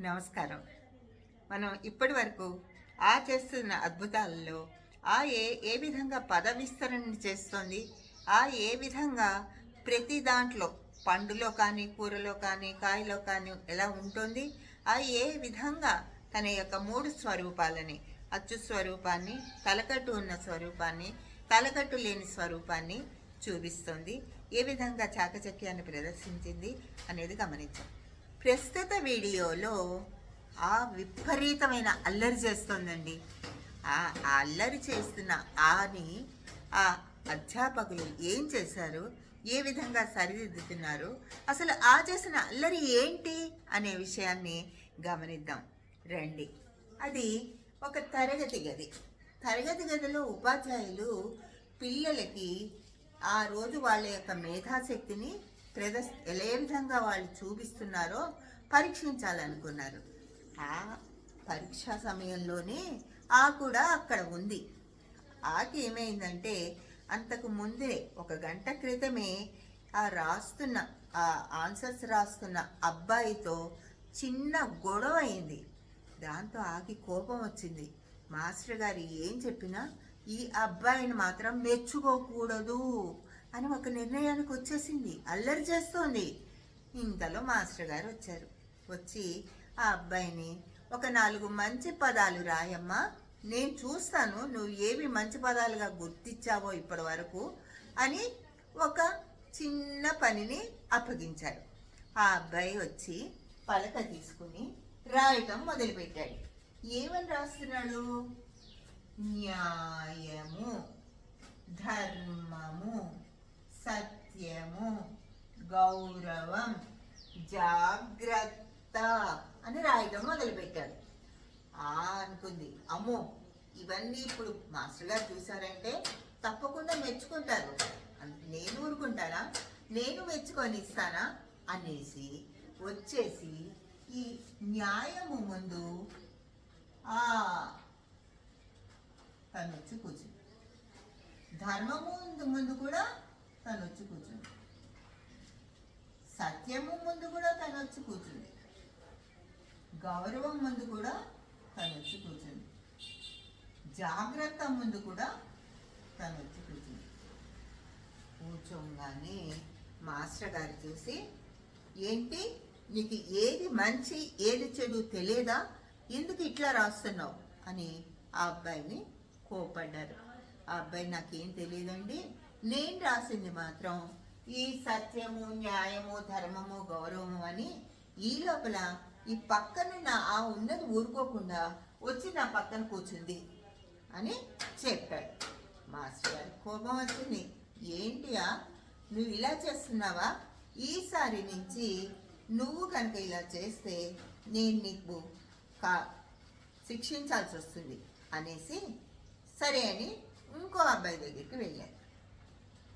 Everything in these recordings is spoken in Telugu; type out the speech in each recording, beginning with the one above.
నమస్కారం. మనం ఇప్పటి వరకు ఆ చేస్తున్న అద్భుతాలలో ఆ ఏ ఏ విధంగా పద విస్తరణ చేస్తుంది ఆ ఏ విధంగా ప్రతి దాంట్లో పండులో కానీ కూరలో కానీ కాయలో కానీ ఎలా ఉంటుంది ఆ ఏ విధంగా తన యొక్క మూడు స్వరూపాలని అచ్చు స్వరూపాన్ని తలకట్టు ఉన్న స్వరూపాన్ని తలకట్టు లేని స్వరూపాన్ని చూపిస్తుంది. ఏ విధంగా చాకచక్యాన్ని ప్రదర్శించింది అనేది గమనించాం. ప్రస్తుత వీడియోలో ఆ విపరీతమైన అల్లరి చేస్తోందండి. ఆ ఆ అల్లరి చేస్తున్న ఆని ఆ అధ్యాపకులు ఏం చేశారు? ఏ విధంగా సరిదిద్దుతున్నారు? అసలు ఆ చేసిన అల్లరి ఏంటి అనే విషయాన్ని గమనిద్దాం. రండి. అది ఒక తరగతి గది. తరగతి గదిలో ఉపాధ్యాయులు పిల్లలకి ఆ రోజు వాళ్ళ యొక్క మేధాశక్తిని ప్రదర్శ ఏ విధంగా వాళ్ళు చూపిస్తున్నారో పరీక్షించాలనుకున్నారు. ఆ పరీక్షా సమయంలోనే ఆ కూడా అక్కడ ఉంది. ఆకి ఏమైందంటే అంతకు ముందే ఒక గంట క్రితమే ఆ రాస్తున్న ఆ ఆన్సర్స్ రాస్తున్న అబ్బాయితో చిన్న గొడవ అయింది. దాంతో ఆకి కోపం వచ్చింది. మాస్టర్ గారు ఏం చెప్పినా ఈ అబ్బాయిని మాత్రం మెచ్చుకోకూడదు. అని ఒక నిర్ణయానికి వచ్చేసింది. అల్లరి చేస్తోంది. ఇంతలో మాస్టర్ గారు వచ్చారు. వచ్చి ఆ అబ్బాయిని ఒక నాలుగు మంచి పదాలు రాయమ్మా. నేను చూస్తాను నువ్వు ఏవి మంచి పదాలుగా గుర్తించావో ఇప్పటి వరకు అని ఒక చిన్న పనిని అప్పగించారు. ఆ అబ్బాయి వచ్చి పలక తీసుకుని రాయటం మొదలుపెట్టాడు. ఏమని రాస్తున్నాడు? న్యాయము. ధర్మము. సత్యము గౌరవం జాగ్రత్త అని రాయటం మొదలుపెట్టాడు. ఆ అనుకుంది. అమ్మో ఇవన్నీ ఇప్పుడు మాస్టర్ గారు చూసారంటే తప్పకుండా మెచ్చుకుంటారు. నేను ఊరుకుంటానా? నేను మెచ్చుకొని ఇస్తానా? అనేసి వచ్చేసి ఈ న్యాయము ముందు ఆ తను వచ్చి కూర్చుంది. ధర్మము ముందు ముందు కూడా తను వచ్చి కూర్చుంది. సత్యము ముందు కూడా తను వచ్చి కూర్చుంది. గౌరవం ముందు కూడా తను వచ్చి కూర్చుంది. జాగ్రత్త ముందు కూడా తను వచ్చి కూర్చుంది. కూర్చోగానే మాస్టర్ గారు చూసి ఏంటి? నీకు ఏది మంచి ఏది చెడు తెలియదా ఎందుకు ఇట్లా రాస్తున్నావు? అని ఆ అబ్బాయిని కోపడ్డారు ఆ అబ్బాయి నాకేం తెలియదండి నేను రాసింది మాత్రం ఈ సత్యము న్యాయము ధర్మము గౌరవము అని ఈ లోపల ఈ పక్కనున్న ఆ ఉన్నది ఊరుకోకుండా వచ్చి నా పక్కన కూర్చుంది అని చెప్పాడు. మాస్టర్ గారి కోపం వచ్చింది. ఏంటియా నువ్వు ఇలా చేస్తున్నావా? ఈసారి నుంచి నువ్వు కనుక ఇలా చేస్తే నేను నీకు కా శిక్షించాల్సి వస్తుంది అనేసి సరే అని ఇంకో అబ్బాయి దగ్గరికి వెళ్ళాను.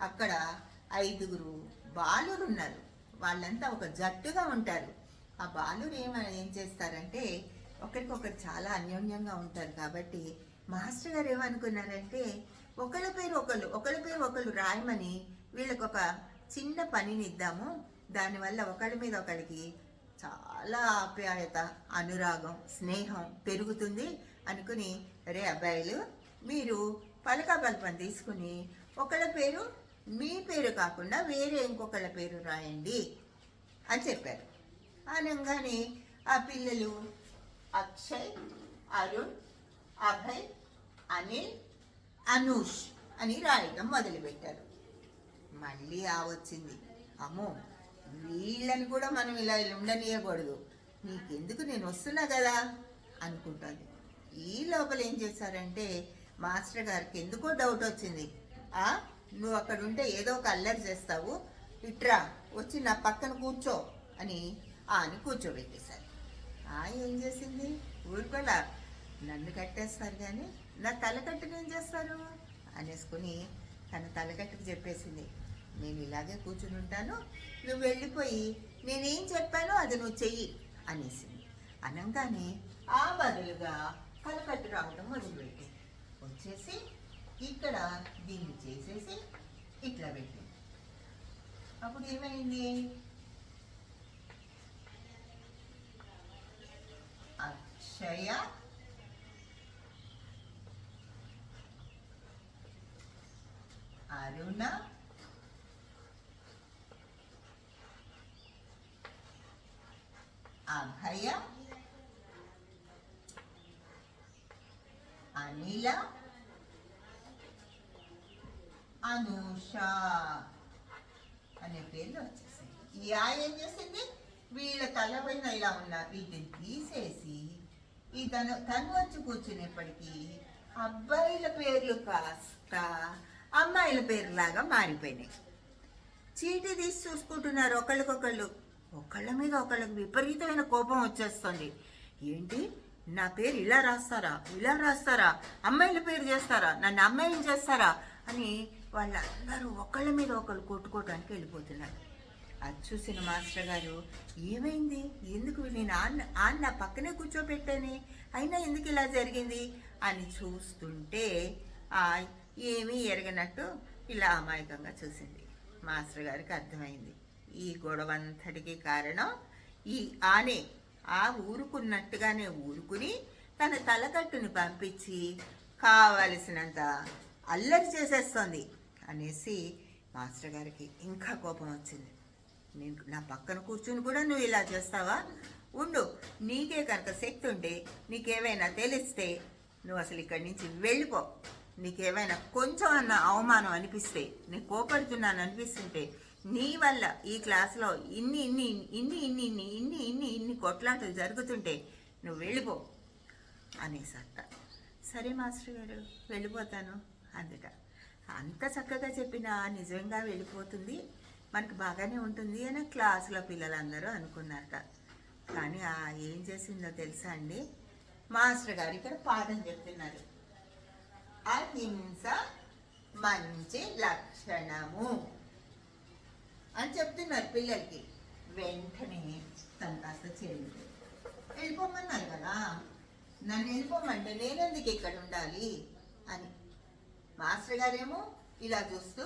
అక్కడ ఐదుగురు బాలురు ఉన్నారు వాళ్ళంతా ఒక జట్టుగా ఉంటారు. ఆ బాలురు ఏమని ఏం చేస్తారంటే ఒకరికొకరు చాలా అన్యోన్యంగా ఉంటారు కాబట్టి మాస్టర్ గారు ఏమనుకున్నారంటే ఒకళ్ళ పేరు ఒకళ్ళు ఒకళ్ళ పేరు ఒకళ్ళు రాయమని వీళ్ళకి ఒక చిన్న పనిని ఇద్దాము దానివల్ల ఒకళ్ళ మీద ఒకరికి చాలా ఆప్యాయత అనురాగం స్నేహం పెరుగుతుంది అనుకుని రే అబ్బాయిలు మీరు పలకా బల్పం తీసుకుని ఒకళ్ళ పేరు మీ పేరు కాకుండా వేరే ఇంకొకళ్ళ పేరు రాయండి అని చెప్పారు. అనగానే ఆ పిల్లలు అక్షయ్ అరుణ్ అభయ్ అనిల్ అనూష్ అని రాయడం మొదలుపెట్టారు. మళ్ళీ ఆ వచ్చింది. అమ్మో వీళ్ళని కూడా మనం ఇలా ఉండనీయకూడదు. నీకెందుకు నేను వస్తున్నా కదా అనుకుంటుంది. ఈ లోపల ఏం చేశారంటే మాస్టర్ గారికి ఎందుకో డౌట్ వచ్చింది. ఆ? నువ్వు అక్కడ ఉంటే ఏదో ఒక అల్లరి చేస్తావు. ఇట్రా వచ్చి నా పక్కన కూర్చో అని ఆ అని కూర్చోబెట్టేశారు. ఆ ఏం చేసింది? ఊరుకోలా నన్ను కట్టేస్తారు కానీ నా తలకట్టుని ఏం చేస్తారు? అనేసుకుని తన తలకట్టుకు చెప్పేసింది. నేను ఇలాగే కూర్చుని ఉంటాను. నువ్వు వెళ్ళిపోయి నేనేం చెప్పానో అది నువ్వు చెయ్యి అనేసింది. అనగానే ఆ బదులుగా తలకట్టు రావడం మొదలుపెట్టింది. వచ్చేసి ఇక్కడ దీన్ని చేసేసి ఇట్లా పెట్టింది అప్పుడు ఏమైంది అక్షయ అరుణ అభయ అనిల అనూష అనే పేర్లు వచ్చేసాయి. ఈ ఆ ఏం చేసింది? వీళ్ళ తల పైన ఇలా ఉన్న వీటిని తీసేసి ఈ తను తను వచ్చి కూర్చునేప్పటికీ అబ్బాయిల పేర్లు కాస్త అమ్మాయిల పేర్లాగా మారిపోయినాయి. చీటీ తీసి చూసుకుంటున్నారు ఒకళ్ళకొకళ్ళు. ఒకళ్ళ మీద ఒకళ్ళకి విపరీతమైన కోపం వచ్చేస్తుంది. ఏంటి? నా పేరు ఇలా రాస్తారా? ఇలా రాస్తారా? అమ్మాయిల పేరు చేస్తారా? నన్ను అమ్మాయిని చేస్తారా? అని వాళ్ళందరూ ఒకళ్ళ మీద ఒకళ్ళు కొట్టుకోవడానికి వెళ్ళిపోతున్నారు. అది చూసిన మాస్టర్ గారు ఏమైంది? ఎందుకు నేను ఆన్న ఆన్న పక్కనే కూర్చోబెట్టని అయినా ఎందుకు ఇలా జరిగింది? అని చూస్తుంటే ఆ ఏమీ ఎరగనట్టు ఇలా అమాయకంగా చూసింది. మాస్టర్ గారికి అర్థమైంది. ఈ గొడవ అంతటికి కారణం ఈ ఆనే. ఆ ఊరుకున్నట్టుగానే ఊరుకుని తన తలకట్టుని పంపించి కావలసినంత అల్లరి చేసేస్తోంది. అనేసి మాస్టర్ గారికి ఇంకా కోపం వచ్చింది. నేను నా పక్కన కూర్చుని కూడా నువ్వు ఇలా చేస్తావా? ఉండు నీకే కనుక శక్తి ఉంటే నీకేమైనా తెలిస్తే నువ్వు అసలు ఇక్కడి నుంచి వెళ్ళిపో. నీకేమైనా కొంచెం అన్న అవమానం అనిపిస్తే నేను కోపడుతున్నాను అనిపిస్తుంటే నీ వల్ల ఈ క్లాసులో ఇన్ని ఇన్ని ఇన్ని ఇన్ని ఇన్ని ఇన్ని ఇన్ని ఇన్ని కొట్లాటలు జరుగుతుంటే నువ్వు వెళ్ళిపో అనేసట సరే మాస్టర్ గారు వెళ్ళిపోతాను అందుట. అంత చక్కగా చెప్పినా నిజంగా వెళ్ళిపోతుంది. మనకు బాగానే ఉంటుంది అని క్లాసులో పిల్లలందరూ అనుకున్నారట. కానీ ఆ ఏం చేసిందో తెలుసా అండి? మాస్టర్ గారు ఇక్కడ పాఠం చెప్తున్నారు. అహింస మంచి లక్షణము అని చెప్తున్నారు పిల్లలకి. వెంటనే తను కాస్త చేయండి. వెళ్ళిపోమన్నారు కదా. నన్ను వెళ్ళిపోమంటే నేనెందుకు ఇక్కడ ఉండాలి అని. మాస్టర్ గారేమో ఇలా చూస్తూ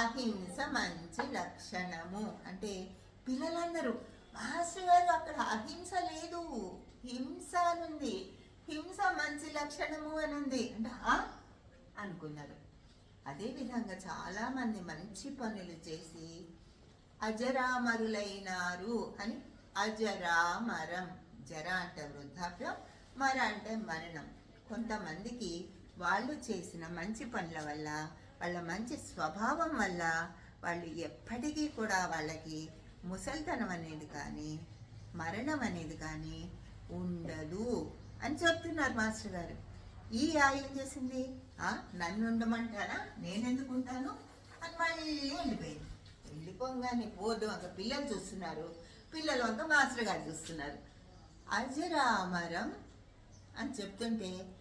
అహింస మంచి లక్షణము. అంటే పిల్లలందరూ మాస్టర్ గారు అక్కడ అహింస లేదు హింస అని ఉంది హింస మంచి లక్షణము అని ఉంది అంటే అనుకున్నారు. అదేవిధంగా చాలామంది మంచి పనులు చేసి అజరామరులైనారు అని అజరామరం జర అంటే వృద్ధాప్యం మర అంటే మరణం. కొంతమందికి వాళ్ళు చేసిన మంచి పనుల వల్ల వాళ్ళ మంచి స్వభావం వల్ల వాళ్ళు ఎప్పటికీ కూడా వాళ్ళకి ముసల్తనం అనేది కానీ మరణం అనేది కానీ ఉండదు అని చెప్తున్నారు మాస్టర్ గారు. ఈ ఆ ఏం చేసింది? ఆ, నన్ను ఉండమంటారా? నేనెందుకు ఉంటాను? అని మళ్ళీ వెళ్ళిపోయింది. వెళ్ళిపోగానే బోర్డు అంత పిల్లలు చూస్తున్నారు. పిల్లలు వంక మాస్టర్ గారు చూస్తున్నారు. అజరామరం అని చెప్తుంటే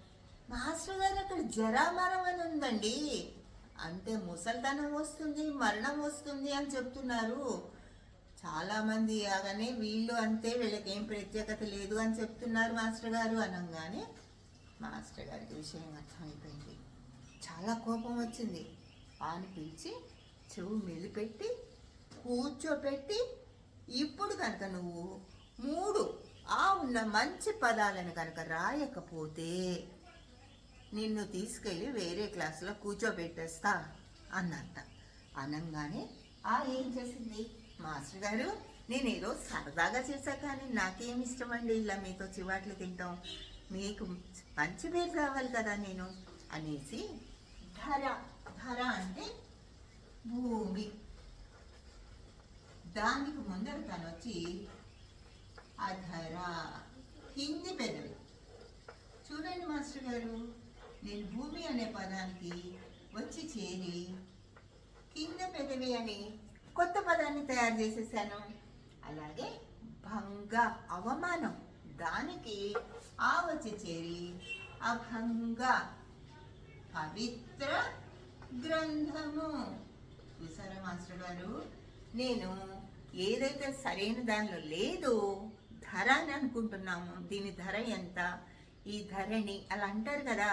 మాస్టర్ గారు అక్కడ జరామరం అని ఉందండి. అంటే ముసల్తనం వస్తుంది మరణం వస్తుంది అని చెప్తున్నారు. చాలామంది అలానే వీళ్ళు అంతే వీళ్ళకి ఏం ప్రత్యేకత లేదు అని చెప్తున్నారు మాస్టర్ గారు అనగానే మాస్టర్ గారికి విషయం అర్థమైపోయింది. చాలా కోపం వచ్చింది. ఆని పిలిచి చెవు మెలిపెట్టి కూర్చోపెట్టి ఇప్పుడు కనుక నువ్వు మూడు ఆ ఉన్న మంచి పదాలను కనుక రాయకపోతే నిన్ను తీసుకెళ్ళి వేరే క్లాసులో కూర్చోబెట్టేస్తా అన్నట్ట అనంగానే ఆ ఏం చేసింది? మాస్టర్ గారు నేను ఏదో సరదాగా చేశా కానీ నాకేం ఇష్టం అండి ఇలా మీతో చివాట్లు తింటాం. మీకు మంచి పేరు రావాలి కదా నేను. అనేసి ధర ధర అంటే భూమి. దానికి ముందర తను వచ్చి అధర హిందీ పెదవి. చూడండి మాస్టర్ గారు నేను భూమి అనే పదానికి వచ్చి చేరి కింద పెదవి అని కొత్త పదాన్ని తయారు చేసేసాను. అలాగే భంగ అవమానం దానికి ఆ వచ్చి చేరి అభంగ పవిత్ర గ్రంథము. చూసారా మాస్టర్ గారు? నేను ఏదైతే సరైన దానిలో లేదో ధర అని అనుకుంటున్నాము. దీని ధర ఎంత? ఈ ధరని అలా అంటారు కదా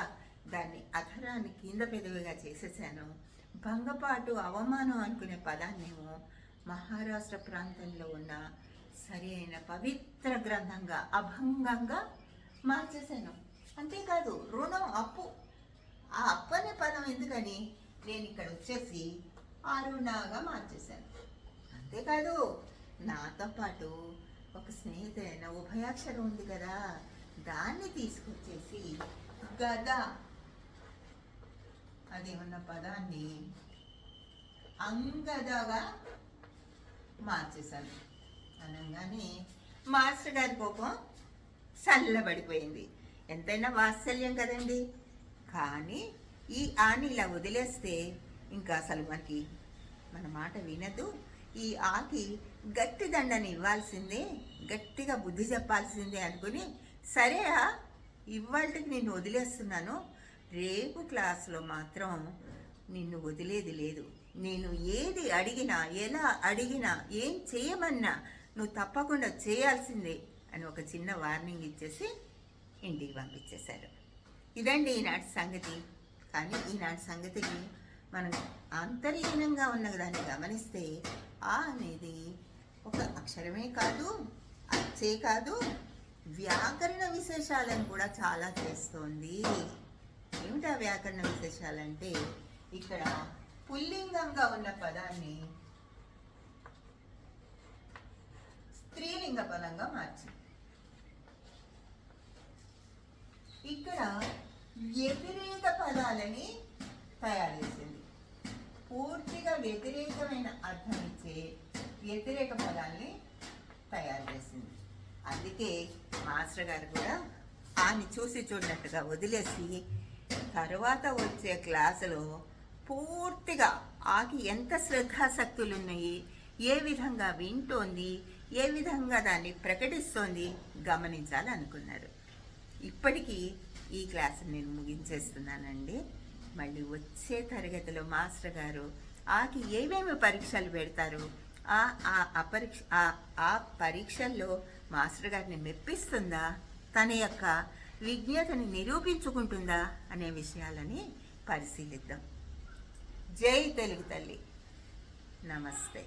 దాన్ని అధరాన్ని కింద పెదవిగా చేసేసాను. భంగపాటు అవమానం అనుకునే పదాన్నేమో మహారాష్ట్ర ప్రాంతంలో ఉన్న సరి అయిన పవిత్ర గ్రంథంగా అభంగంగా మార్చేశాను. అంతేకాదు రుణం అప్పు. ఆ అప్పు అనే పదం ఎందుకని నేను ఇక్కడ వచ్చేసి అరుణాగా మార్చేశాను. అంతేకాదు నాతో పాటు ఒక స్నేహితుడైన ఉభయాక్షరం ఉంది కదా దాన్ని తీసుకొచ్చేసి గద అది ఉన్న పదాన్ని అంగదగా మార్చేశాను అనగానే మాస్టర్ గారి కోపం చల్లబడిపోయింది. ఎంతైనా వాత్సల్యం కదండి. కానీ ఈ ఆని ఇలా వదిలేస్తే ఇంకా అసలు మనకి మన మాట వినదు. ఈ ఆకి గట్టి దండని ఇవ్వాల్సిందే గట్టిగా బుద్ధి చెప్పాల్సిందే అనుకుని సరే ఇవాళకి నేను వదిలేస్తున్నాను. రేపు క్లాస్లో మాత్రం నిన్ను వదిలేది లేదు. నేను ఏది అడిగినా ఎలా అడిగినా ఏం చేయమన్నా నువ్వు తప్పకుండా చేయాల్సిందే అని ఒక చిన్న వార్నింగ్ ఇచ్చేసి ఇంటికి పంపించేశారు. ఇదండి ఈనాటి సంగతి. కానీ ఈనాటి సంగతికి మనం అంతర్లీనంగా ఉన్న దాన్ని గమనిస్తే ఆ అనేది ఒక అక్షరమే కాదు అచ్చే కాదు వ్యాకరణ విశేషాలను కూడా చాలా చేస్తోంది. ఏమిటా వ్యాకరణ విశేషాలంటే? ఇక్కడ పుల్లింగంగా ఉన్న పదాన్ని స్త్రీలింగ పదంగా మార్చి. ఇక్కడ వ్యతిరేక పదాలని తయారు చేసింది. పూర్తిగా వ్యతిరేకమైన అర్థం ఇచ్చే వ్యతిరేక పదాల్ని తయారు చేసింది. అందుకే మాస్టర్ గారు కూడా ఆమె చూసి చూడనట్టుగా వదిలేసి తర్వాత వచ్చే క్లాసులో పూర్తిగా ఆకి ఎంత శ్రద్ధాశక్తులు ఉన్నాయి ఏ విధంగా వింటోంది ఏ విధంగా దాన్ని ప్రకటిస్తోంది గమనించాలి అనుకున్నారు ఇప్పటికీ ఈ క్లాస్ నేను ముగించేస్తున్నానండి. మళ్ళీ వచ్చే తరగతిలో మాస్టర్ గారు ఆకి ఏమేమి పరీక్షలు పెడతారు ఆ ఆ అపరీక్ష ఆ పరీక్షల్లో మాస్టర్ గారిని మెప్పిస్తుందా? తన యొక్క విజ్ఞతని నిరూపించుకుంటుందా అనే విషయాలని పరిశీలిద్దాం. జై తెలుగు తల్లి. నమస్తే.